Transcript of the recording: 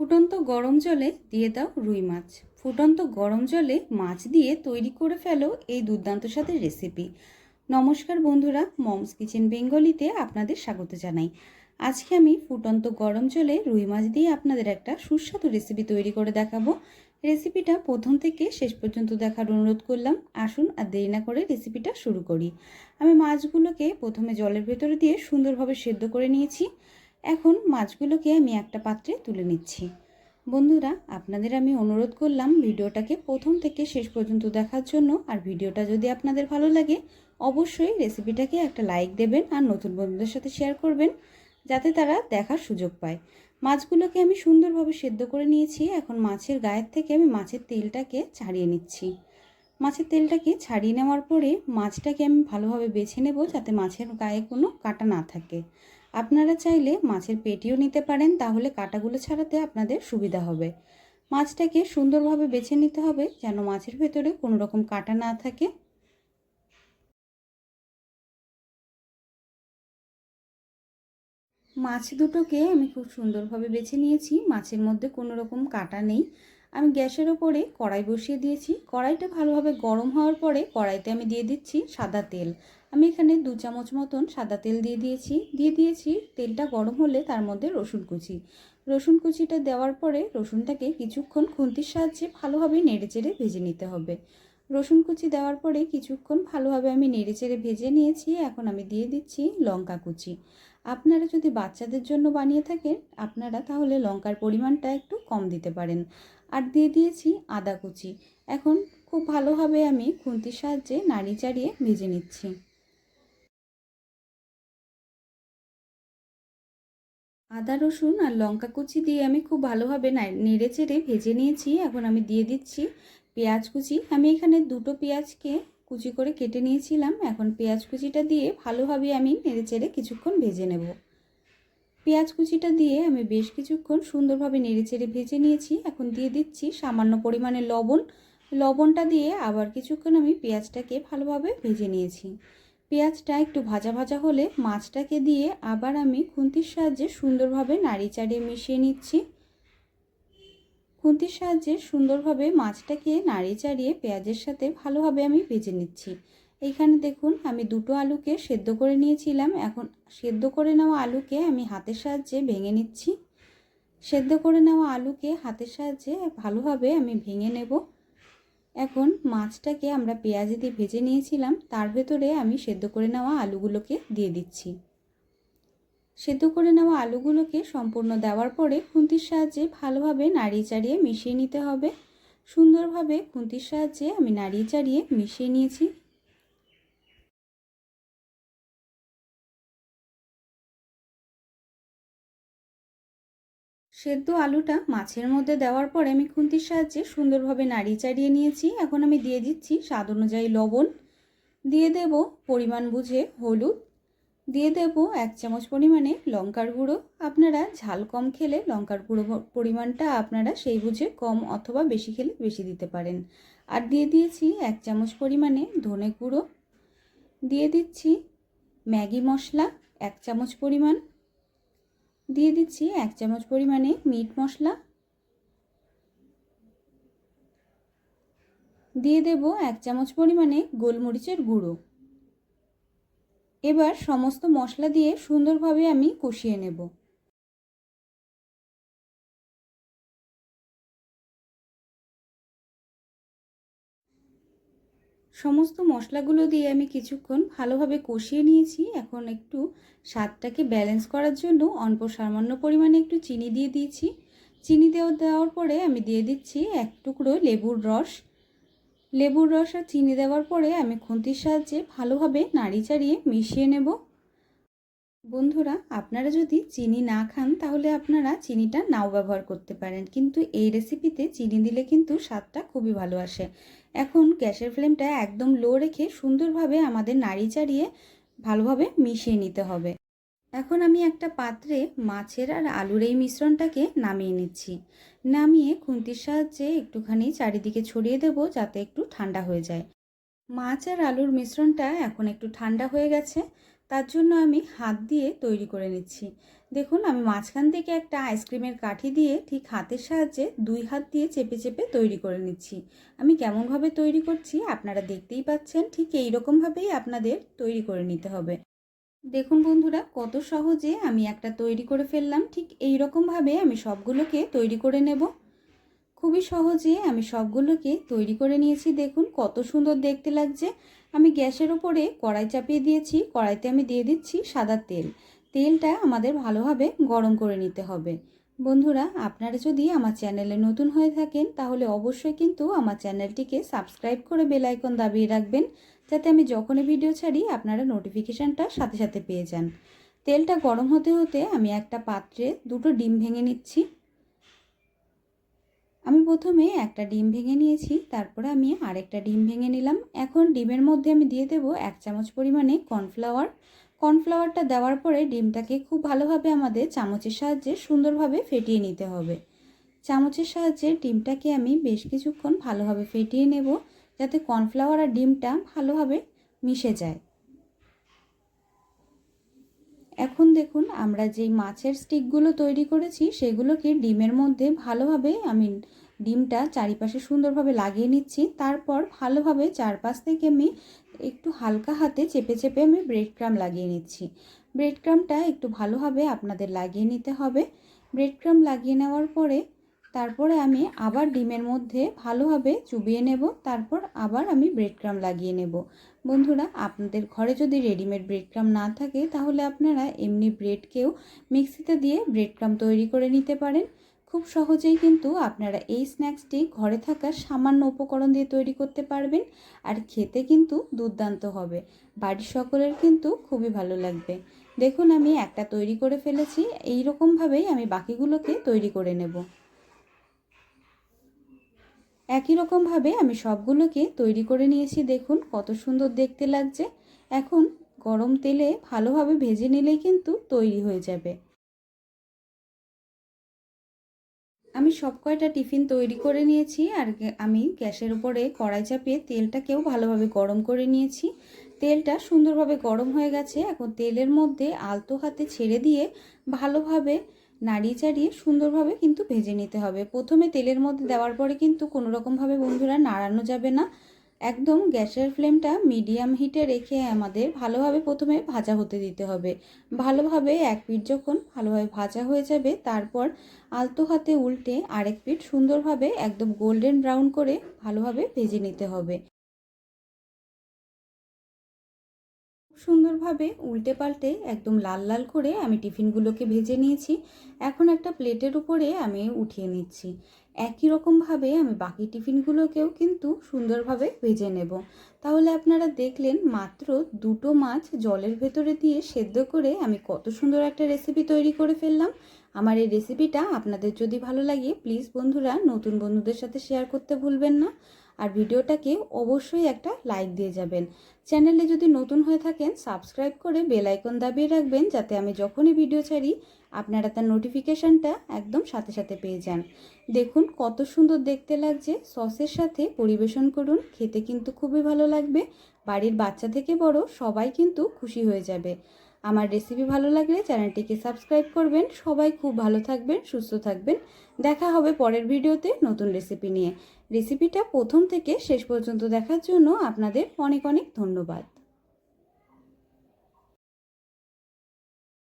ফুটন্ত গরম জলে দিয়ে দাও রুই মাছ। ফুটন্ত গরম জলে মাছ দিয়ে তৈরি করে ফেলো এই দুর্দান্ত স্বাদের রেসিপি নমস্কার বন্ধুরা, মমস কিচেন বেঙ্গলিতে আপনাদের স্বাগত জানাই। আজকে আমি ফুটন্ত গরম জলে রুই মাছ দিয়ে আপনাদের একটা সুস্বাদু রেসিপি তৈরি করে দেখাবো। রেসিপিটা প্রথম থেকে শেষ পর্যন্ত দেখার অনুরোধ করলাম। আসুন আর দেরি না করে রেসিপিটা শুরু করি। আমি মাছগুলোকে প্রথমে জলের ভেতরে দিয়ে সুন্দরভাবে সেদ্ধ করে নিয়েছি। এখন মাছগুলোকে আমি একটা পাত্রে তুলে নিচ্ছি। বন্ধুরা, আপনাদের আমি অনুরোধ করলাম ভিডিওটাকে প্রথম থেকে শেষ পর্যন্ত দেখার জন্য। আর ভিডিওটা যদি আপনাদের ভালো লাগে, অবশ্যই রেসিপিটাকে একটা লাইক দেবেন আর নতুন বন্ধুদের সাথে শেয়ার করবেন, যাতে তারা দেখার সুযোগ পায়। মাছগুলোকে আমি সুন্দরভাবে সেদ্ধ করে নিয়েছি। এখন মাছের গায়ের থেকে আমি মাছের তেলটাকে ছাড়িয়ে নিচ্ছি। মাছের তেলটাকে ছাড়িয়ে নেওয়ার পরে মাছটাকে আমি ভালোভাবে বেছে নেব, যাতে মাছের গায়ে কোনো কাটা না থাকে। আপনারা চাইলে মাছের পেটিও নিতে পারেন, তাহলে কাটাগুলো ছাড়াতে আপনাদের সুবিধা হবে। মাছটাকে সুন্দরভাবে বেছে নিতে হবে, যেন মাছের ভেতরে কোনো রকম কাটা না থাকে। মাছ দুটোকে আমি খুব সুন্দরভাবে বেছে নিয়েছি, মাছের মধ্যে কোনো রকম কাটা নেই। আমি গ্যাসের ওপরে কড়াই বসিয়ে দিয়েছি। কড়াইটা ভালোভাবে গরম হওয়ার পরে কড়াইতে আমি দিয়ে দিচ্ছি সাদা তেল। আমি এখানে দু চামচ মতন সাদা তেল দিয়ে দিয়েছি। দিয়ে দিয়েছি তেলটা গরম হলে তার মধ্যে রসুন কুচি। রসুন কুচিটা দেওয়ার পরে রসুনটাকে কিছুক্ষণ খুন্তির সাহায্যে ভালোভাবে নেড়ে নেড়েচেড়ে ভেজে নিতে হবে। রসুন কুচি দেওয়ার পরে কিছুক্ষণ ভালোভাবে আমি নেড়েচেড়ে ভেজে নিয়েছি। এখন আমি দিয়ে দিচ্ছি লঙ্কা কুচি। আপনারা যদি বাচ্চাদের জন্য বানিয়ে থাকেন, আপনারা তাহলে লঙ্কার পরিমাণটা একটু কম দিতে পারেন। আর দিয়ে দিয়েছি আদা কুচি। এখন খুব ভালোভাবে আমি খুন্তির সাহায্যে নাড়ি চাড়িয়ে ভেজে নিচ্ছি। আদা, রসুন আর লঙ্কা কুচি দিয়ে আমি খুব ভালোভাবে নেড়ে চেড়ে ভেজে নিয়েছি। এখন আমি দিয়ে দিচ্ছি পেঁয়াজ কুচি। আমি এখানে দুটো পেঁয়াজকে কুচি করে কেটে নিয়েছিলাম। এখন পেঁয়াজ কুচিটা দিয়ে ভালোভাবে আমি নেড়ে চেড়ে কিছুক্ষণ ভেজে নেব। পেঁয়াজ কুচিটা দিয়ে আমি বেশ কিছুক্ষণ সুন্দরভাবে নেড়ে চেড়ে ভেজে নিয়েছি। এখন দিয়ে দিচ্ছি সামান্য পরিমাণে লবণ। লবণটা দিয়ে আবার কিছুক্ষণ আমি পেঁয়াজটাকে ভালোভাবে ভেজে নিয়েছি। পেঁয়াজটা একটু ভাজা ভাজা হলে মাছটাকে দিয়ে আবার আমি খুন্তির সাহায্যে সুন্দরভাবে নাড়ি চাড়িয়ে মিশিয়ে নিচ্ছি। খুন্তির সাহায্যে সুন্দরভাবে মাছটাকে নাড়িয়ে চাড়িয়ে পেঁয়াজের সাথে ভালোভাবে আমি ভেজে নিচ্ছি। এইখানে দেখুন, আমি দুটো আলুকে সেদ্ধ করে নিয়েছিলাম। এখন সেদ্ধ করে নেওয়া আলুকে আমি হাতের সাহায্যে ভেঙে নিচ্ছি। সেদ্ধ করে নেওয়া আলুকে হাতের সাহায্যে ভালোভাবে আমি ভেঙে নেব। এখন মাছটাকে আমরা পেঁয়াজি দিয়ে ভেজে নিয়েছিলাম, তার ভেতরে আমি সেদ্ধ করে নেওয়া আলুগুলোকে দিয়ে দিচ্ছি। সেদ্ধ করে নেওয়া আলুগুলোকে সম্পূর্ণ দেওয়ার পরে খুন্তির সাহায্যে ভালোভাবে নাড়িয়ে চাড়িয়ে মিশিয়ে নিতে হবে। সুন্দরভাবে খুন্তির সাহায্যে আমি নাড়িয়ে চাড়িয়ে মিশিয়ে নিয়েছি। সেদ্ধ আলুটা মাছের মধ্যে দেওয়ার পরে আমি খুন্তির সাহায্যে সুন্দরভাবে নাড়িয়ে চাড়িয়ে নিয়েছি। এখন আমি দিয়ে দিচ্ছি স্বাদ অনুযায়ী লবণ। দিয়ে দেব পরিমাণ বুঝে হলুদ। দিয়ে দেব এক চামচ পরিমাণে লঙ্কার গুঁড়ো। আপনারা ঝাল কম খেলে লঙ্কার গুঁড়ো পরিমাণটা আপনারা সেই বুঝে কম অথবা বেশি খেলে বেশি দিতে পারেন। আর দিয়ে দিয়েছি এক চামচ পরিমাণে ধনে গুঁড়ো। দিয়ে দিচ্ছি ম্যাগি মশলা এক চামচ পরিমাণ। দিয়ে দিচ্ছি এক চামচ পরিমাণে মিট মশলা। দিয়ে দেব এক চামচ পরিমাণে গোলমরিচের গুঁড়ো। এবার সমস্ত মশলা দিয়ে সুন্দরভাবে আমি কষিয়ে নেব। সমস্ত মশলাগুলো দিয়ে আমি কিছুক্ষণ ভালোভাবে কষিয়ে নিয়েছি। এখন একটু স্বাদটাকে ব্যালেন্স করার জন্য অল্প সামান্য পরিমাণে একটু চিনি দিয়ে দিয়েছি। চিনি দেওয়া দেওয়ার পরে আমি দিয়ে দিচ্ছি এক টুকরো লেবুর রস। লেবুর রস আর চিনি দেওয়ার পরে আমি খুন্তির সাহায্যে ভালোভাবে নাড়ি চাড়িয়ে মিশিয়ে নেব। বন্ধুরা, আপনারা যদি চিনি না খান, তাহলে আপনারা চিনিটা নাও ব্যবহার করতে পারেন। কিন্তু এই রেসিপিতে চিনি দিলে কিন্তু স্বাদটা খুবই ভালো আসে। এখন গ্যাসের ফ্লেমটা একদম লো রেখে সুন্দরভাবে আমাদের নাড়ি চাড়িয়ে ভালোভাবে মিশিয়ে নিতে হবে। এখন আমি একটা পাত্রে মাছের আর আলুর এই মিশ্রণটাকে নামিয়ে নিচ্ছি। নামিয়ে খুন্তির সাহায্যে একটুখানি চারিদিকে ছড়িয়ে দেব যাতে একটু ঠান্ডা হয়ে যায়। মাছ আর আলুর মিশ্রণটা এখন একটু ঠান্ডা হয়ে গেছে, তার জন্য আমি হাত দিয়ে তৈরি করে নিচ্ছি। দেখুন, আমি মাঝখান থেকে একটা আইসক্রিমের কাঠি দিয়ে ঠিক হাতের সাহায্যে দুই হাত দিয়ে চেপে চেপে তৈরি করে নিচ্ছি। আমি কেমনভাবে তৈরি করছি আপনারা দেখতেই পাচ্ছেন, ঠিক এই রকমভাবেই আপনাদের তৈরি করে নিতে হবে। দেখুন বন্ধুরা, কত সহজে আমি একটা তৈরি করে ফেললাম। ঠিক এই রকমভাবে আমি সবগুলোকে তৈরি করে নেব। খুবই সহজে আমি সবগুলোকে তৈরি করে নিয়েছি। দেখুন কত সুন্দর দেখতে লাগছে। আমি গ্যাসের ওপরে কড়াই চাপিয়ে দিয়েছি। কড়াইতে আমি দিয়ে দিচ্ছি সাদা তেল। তেলটা আমাদের ভালোভাবে গরম করে নিতে হবে। বন্ধুরা, আপনারা যদি আমার চ্যানেলে নতুন হয়ে থাকেন, তাহলে অবশ্যই কিন্তু আমার চ্যানেলটিকে সাবস্ক্রাইব করে বেল আইকন দাবিয়ে রাখবেন, যাতে আমি যখনই ভিডিও ছাড়ি, আপনারা নোটিফিকেশানটা সাথে সাথে পেয়ে যান। তেলটা গরম হতে হতে আমি একটা পাত্রে দুটো ডিম ভেঙে নিচ্ছি। আমি প্রথমে একটা ডিম ভেঙে নিয়েছি, তারপরে আমি আরেকটা ডিম ভেঙে নিলাম। এখন ডিমের মধ্যে আমি দিয়ে দেব এক চামচ পরিমাণে কর্নফ্লাওয়ার। কর্নফ্লাওয়ারটা দেওয়ার পরে ডিমটাকে খুব ভালোভাবে আমাদের চামচের সাহায্যে সুন্দরভাবে ফেটিয়ে নিতে হবে। চামচের সাহায্যে ডিমটাকে আমি বেশ কিছুক্ষণ ভালোভাবে ফেটিয়ে নেব যাতে কর্নফ্লাওয়ার আর ডিমটা ভালোভাবে মিশে যায়। এখন দেখুন আমরা যেই মাছের স্টিকগুলো তৈরি করেছি সেগুলোকে ডিমের মধ্যে ভালোভাবে আমি ডিমটা চারিপাশে সুন্দরভাবে লাগিয়ে নিচ্ছি। তারপর ভালোভাবে চারপাশ থেকে আমি একটু হালকা হাতে চেপে চেপে আমি ব্রেড ক্রাম লাগিয়ে নিচ্ছি। ব্রেড ক্রামটা একটু ভালোভাবে আপনাদের লাগিয়ে নিতে হবে। ব্রেড ক্রাম লাগিয়ে নেওয়ার পরে তারপরে আমি আবার ডিমের মধ্যে ভালোভাবে চুবিয়ে নেব, তারপর আবার আমি ব্রেড ক্রাম লাগিয়ে নেব। বন্ধুরা, আপনাদের ঘরে যদি রেডিমেড ব্রেড ক্রাম না থাকে, তাহলে আপনারা এমনি ব্রেডকেও মিক্সিতে দিয়ে ব্রেড ক্রাম তৈরি করে নিতে পারেন। খুব সহজেই কিন্তু আপনারা এই স্ন্যাক্সটি ঘরে থাকা সামান্য উপকরণ দিয়ে তৈরি করতে পারবেন আর খেতে কিন্তু দুর্দান্ত হবে। বাড়ির সকলের কিন্তু খুবই ভালো লাগবে। দেখুন, আমি একটা তৈরি করে ফেলেছি। এই রকমভাবেই আমি বাকিগুলোকে তৈরি করে নেব। একই রকমভাবে আমি সবগুলোকে তৈরি করে নিয়েছি। দেখুন, কত সুন্দর দেখতে লাগছে। এখন গরম তেলে ভালোভাবে ভেজে নিলেই কিন্তু তৈরি হয়ে যাবে। আমি সব কয়টা টিফিন তৈরি করে নিয়েছি আর আমি গ্যাসের উপরে কড়াই চাপিয়ে তেলটাকেও ভালোভাবে গরম করে নিয়েছি। তেলটা সুন্দরভাবে গরম হয়ে গেছে। এখন তেলের মধ্যে আলতো হাতে ছেড়ে দিয়ে ভালোভাবে নাড়িয়ে চাড়িয়ে সুন্দরভাবে কিন্তু ভেজে নিতে হবে। প্রথমে তেলের মধ্যে দেওয়ার পরে কিন্তু কোনো রকমভাবে বন্ধুরা নাড়ানো যাবে না। একদম গ্যাসের ফ্লেমটা মিডিয়াম হিটে রেখে আমাদের ভালোভাবে প্রথমে ভাজা হতে দিতে হবে। ভালোভাবে এক পিঠ যখন ভালোভাবে ভাজা হয়ে যাবে, তারপর আলতো হাতে উল্টে আরেক পিঠ সুন্দরভাবে একদম গোল্ডেন ব্রাউন করে ভালোভাবে ভেজে নিতে হবে। সুন্দরভাবে উল্টে পাল্টে একদম লাল লাল করে আমি টিফিনগুলোকে ভেজে নিয়েছি। এখন একটা প্লেটের উপরে আমি উঠিয়ে নিচ্ছি। একই রকমভাবে আমি বাকি টিফিনগুলোকেও কিন্তু সুন্দরভাবে ভেজে নেব। তাহলে আপনারা দেখলেন মাত্র দুটো মাছ জলের ভেতরে দিয়ে সেদ্ধ করে আমি কত সুন্দর একটা রেসিপি তৈরি করে ফেললাম। আমার এই রেসিপিটা আপনাদের যদি ভালো লাগে প্লিজ বন্ধুরা নতুন বন্ধুদের সাথে শেয়ার করতে ভুলবেন না। আর ভিডিওটাকে অবশ্যই একটা লাইক দিয়ে যাবেন। চ্যানেলে যদি নতুন হয়ে থাকেন, সাবস্ক্রাইব করে বেল আইকন দাবিয়ে রাখবেন যাতে আমি যখনই ভিডিও ছাড়ি, আপনারা তার নোটিফিকেশানটা একদম সাথে সাথে পেয়ে যান। দেখুন কত সুন্দর দেখতে লাগছে, সসের সাথে পরিবেশন করুন, খেতে কিন্তু খুবই ভালো লাগবে, বাড়ির বাচ্চা থেকে বড় সবাই কিন্তু খুশি হয়ে যাবে। আমার রেসিপি ভালো লাগলে চ্যানেলটিকে সাবস্ক্রাইব করবেন, সবাই খুব ভালো থাকবেন, সুস্থ থাকবেন। দেখা হবে পরের ভিডিওতে নতুন রেসিপি নিয়ে। রেসিপিটা প্রথম থেকে শেষ পর্যন্ত দেখার জন্য আপনাদের অনেক অনেক ধন্যবাদ।